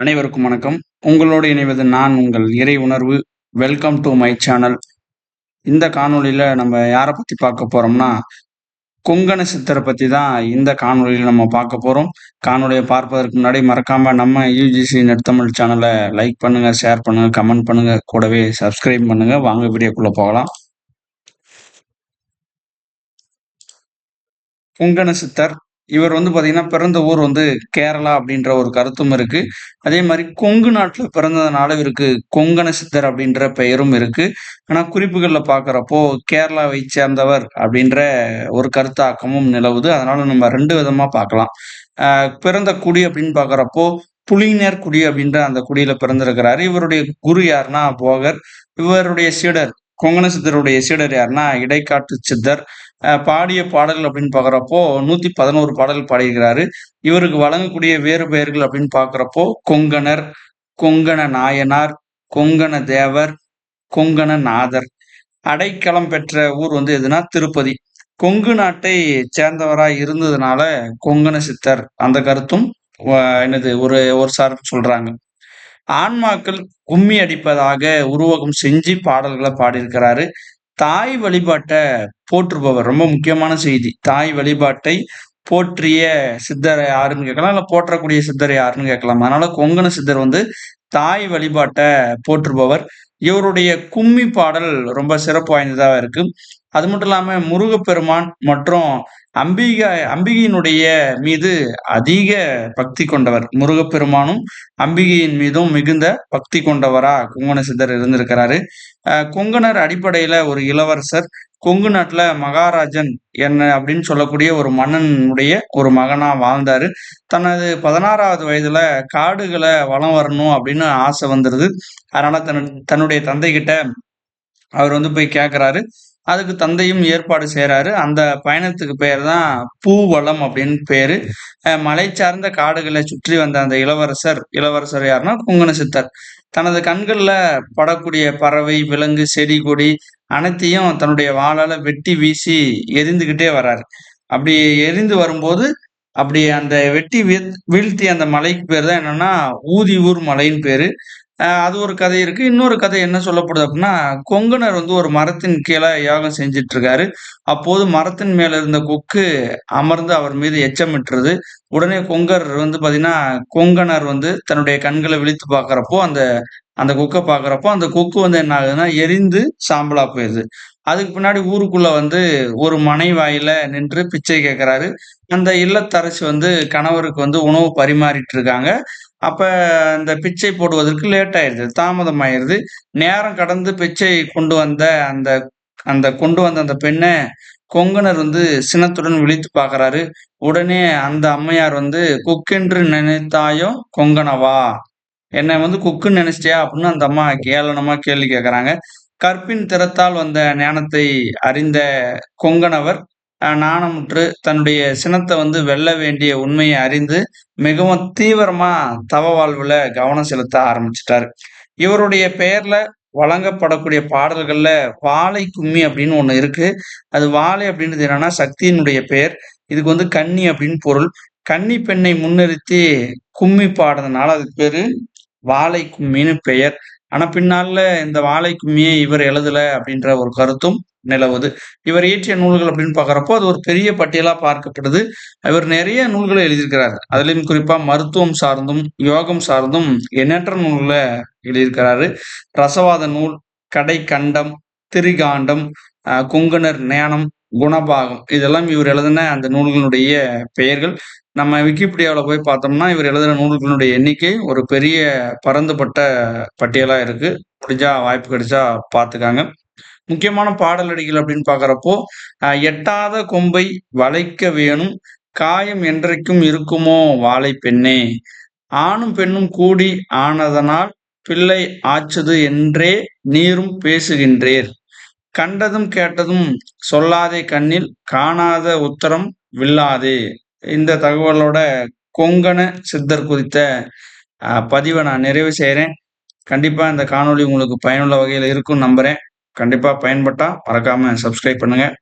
அனைவருக்கும் வணக்கம். உங்களோடு இணைவது நான் உங்கள் இறை உணர்வு. வெல்கம் டு மை சேனல் இந்த காணொலியில் நம்ம யாரை பற்றி பார்க்க போகிறோம்னா கொங்கண சித்தரை பற்றி தான் இந்த காணொலியில் நம்ம பார்க்க போகிறோம் காணொலியை பார்ப்பதற்கு முன்னாடி மறக்காமல் நம்ம யூஜிசி நெடுத்தமிழ் சேனலை லைக் பண்ணுங்கள் ஷேர் பண்ணுங்கள் கமெண்ட் பண்ணுங்கள் கூடவே சப்ஸ்கிரைப் பண்ணுங்கள் வாங்க வீடியோக்குள்ளே போகலாம். கொங்கண சித்தர் இவர் வந்து பார்த்தீங்கன்னா பிறந்த ஊர் வந்து கேரளா அப்படின்ற ஒரு கருத்தும் இருக்கு. அதே மாதிரி கொங்கு நாட்டில் பிறந்ததுனால இவருக்கு கொங்கண சித்தர் அப்படின்ற பெயரும் இருக்கு. ஆனால் குறிப்புகளில் பார்க்குறப்போ கேரளாவை சேர்ந்தவர் அப்படின்ற ஒரு கருத்தாக்கமும் நிலவுது. அதனால நம்ம ரெண்டு விதமாக பார்க்கலாம் பிறந்த குடி அப்படின்னு பார்க்குறப்போ புலினர் குடி அப்படின்ற அந்த குடியில பிறந்திருக்கிறாரு. இவருடைய குரு யாருன்னா போகர். இவருடைய சீடர் கொங்கண சித்தருடைய சீடர் யாருன்னா இடைக்காட்டு சித்தர். பாடிய பாடல்கள் அப்படின்னு பார்க்குறப்போ நூற்றி பதினோரு பாடல்கள் பாடியிருக்கிறாரு. இவருக்கு வழங்கக்கூடிய வேறு பெயர்கள் அப்படின்னு பார்க்குறப்போ கொங்கணர் கொங்கண நாயனார் கொங்கண தேவர் கொங்கண நாதர். அடைக்கலம் பெற்ற ஊர் வந்து எதுனா திருப்பதி. கொங்கு நாட்டை சேர்ந்தவராய் இருந்ததுனால கொங்கண சித்தர் அந்த கருத்தும் என்னது ஒரு ஒரு சார் சொல்றாங்க. ஆன்மாக்கள் கும்மி அடிப்பதாக உருவகம் செஞ்சு பாடல்களை பாடியிருக்கிறாரு. தாய் வழிபாட்டை போற்றுபவர். ரொம்ப முக்கியமான செய்தி. தாய் வழிபாட்டை போற்றிய சித்தர் யாருன்னு கேட்கலாம் இல்லை போற்றக்கூடிய சித்தர் யாருன்னு கேட்கலாம். அதனால கொங்கண சித்தர் வந்து தாய் வழிபாட்டை போற்றுபவர். இவருடைய கும்மி பாடல் ரொம்ப சிறப்பு வாய்ந்ததாக இருக்கு. அது மட்டும் இல்லாம முருகப்பெருமான் மற்றும் அம்பிகா அம்பிகையினுடைய மீது அதிக பக்தி கொண்டவர். முருகப்பெருமானும் அம்பிகையின் மீதும் மிகுந்த பக்தி கொண்டவரா கொங்கண சித்தர் இருந்திருக்கிறாரு. கொங்கணர் அடிப்படையில ஒரு இளவரசர் கொங்கு நாட்டுல மகாராஜன் என்ன அப்படின்னு சொல்லக்கூடிய ஒரு மன்னனுடைய ஒரு மகனா வாழ்ந்தாரு. தனது பதினாறாவது வயதுல காடுகளை வளம் வரணும் அப்படின்னு ஆசை வந்துருது. அதனால தன் தன்னுடைய தந்தை கிட்ட அவர் வந்து போய் கேட்குறாரு அதுக்கு தந்தையும் ஏற்பாடு செய்கிறாரு அந்த பயணத்துக்கு பேர் தான் பூவளம் அப்படின்னு பேர். மலை சார்ந்த காடுகளை சுற்றி வந்த அந்த இளவரசர் இளவரசர் யாருன்னா குங்கண சித்தர். தனது கண்களில் படக்கூடிய பறவை விலங்கு செடி கொடி அனைத்தையும் தன்னுடைய வாழால வெட்டி வீசி எரிந்துகிட்டே வராரு. அப்படி எரிந்து வரும்போது அப்படி அந்த வெட்டி வீழ்த்தி அந்த மலைக்கு பேர் தான் என்னன்னா ஊதி ஊர் மலைன்னு பேரு. அது ஒரு கதை இருக்கு. இன்னொரு கதை என்ன சொல்லப்படுது அப்படின்னா கொங்கணர் வந்து ஒரு மரத்தின் கீழே யாகம் செஞ்சிட்டு இருக்காரு அப்போது மரத்தின் மேல இருந்த கொக்கு அமர்ந்து அவர் மீது எச்சமிட்டுறது. உடனே கொங்கர் வந்து பாத்தீங்கன்னா கொங்கணர் வந்து தன்னுடைய கண்களை விழித்து பாக்குறப்போ அந்த அந்த கொக்கை பாக்குறப்போ அந்த கொக்கு வந்து என்ன ஆகுதுன்னா எரிந்து சாம்பலா போயிடுது அதுக்கு பின்னாடி ஊருக்குள்ள வந்து ஒரு மனை வாயில நின்று பிச்சை கேட்கிறாரு அந்த இல்லத்தரசி வந்து கணவருக்கு வந்து உணவு பரிமாறிட்டு இருக்காங்க அப்ப அந்த பிச்சை போடுவதற்கு லேட் ஆயிடுது தாமதம் ஆயிடுது நேரம் கடந்து பிச்சை கொண்டு வந்த அந்த அந்த கொண்டு வந்த அந்த பெண்ணை கொங்கனர் வந்து சினத்துடன் விழித்து பார்க்குறாரு. உடனே அந்த அம்மையார் வந்து குக்கென்று நினைத்தாயோ கொங்கனவா? என்னை வந்து குக்குன்னு நினைச்சிட்டியா? அப்படின்னு அந்த அம்மா கேளனமா கேள்வி கேட்கறாங்க. கற்பின் திறத்தால் வந்த ஞானத்தை அறிந்த கொங்கனவர் நாணமுற்று தன்னுடைய சினத்தை வந்து வெல்ல வேண்டிய உண்மையை அறிந்து மிகவும் தீவிரமா தவ வாழ்வுல கவனம் செலுத்த ஆரம்பிச்சிட்டாரு. இவருடைய பெயர்ல வழங்கப்படக்கூடிய பாடல்கள்ல வாழை கும்மி அப்படின்னு ஒண்ணு இருக்கு. அது வாழை அப்படின்றது என்னன்னா சக்தியினுடைய பெயர். இதுக்கு வந்து கன்னி அப்படின்னு பொருள். கன்னி பெண்ணை முன்னிறுத்தி கும்மி பாடுறதுனால அதுக்கு பேரு வாழை கும்மின்னு பெயர். ஆனா பின்னால இந்த வாழை கும்மியை இவர் எழுதல அப்படின்ற ஒரு கருத்தும் நிலவுது. இவர் இயற்றிய நூல்கள் அப்படின்னு பார்க்குறப்போ அது ஒரு பெரிய பட்டியலாக பார்க்கப்படுது. இவர் நிறைய நூல்களை எழுதியிருக்கிறார். அதுலேயும் குறிப்பாக மருத்துவம் சார்ந்தும் யோகம் சார்ந்தும் எண்ணற்ற நூல்களை எழுதியிருக்கிறாரு. ரசவாத நூல் கடை கண்டம் திரிகாண்டம் குங்கனர் ஞானம் குணபாகம் இதெல்லாம் இவர் எழுதின அந்த நூல்களுடைய பெயர்கள். நம்ம விக்கிபீடியாவில் போய் பார்த்தோம்னா இவர் எழுதுகிற நூல்களுடைய எண்ணிக்கை ஒரு பெரிய பரந்துபட்ட பட்டியலாக இருக்குது முடிஞ்சா வாய்ப்பு கிடைச்சா பார்த்துக்காங்க. முக்கியமான பாடலடிகள் அப்படின்னு பார்க்குறப்போ எட்டாத கொம்பை வளைக்க வேணும் காயம் என்றைக்கும் இருக்குமோ வாழை பெண்ணே? ஆணும் பெண்ணும் கூடி ஆனதனால் பிள்ளை ஆச்சது என்றே நீரும் பேசுகின்றேர். கண்டதும் கேட்டதும் சொல்லாதே கண்ணில் காணாத உத்தரம் வில்லாதே? இந்த தகவலோட கொங்கண சித்தர் குறித்த பதிவை நான் நிறைவு செய்கிறேன் கண்டிப்பாக இந்த காணொலி உங்களுக்கு பயனுள்ள வகையில் இருக்கும்னு நம்புகிறேன் கண்டிப்பாக பயன்பட்டால் மறக்காமல் சப்ஸ்கிரைப் பண்ணுங்கள்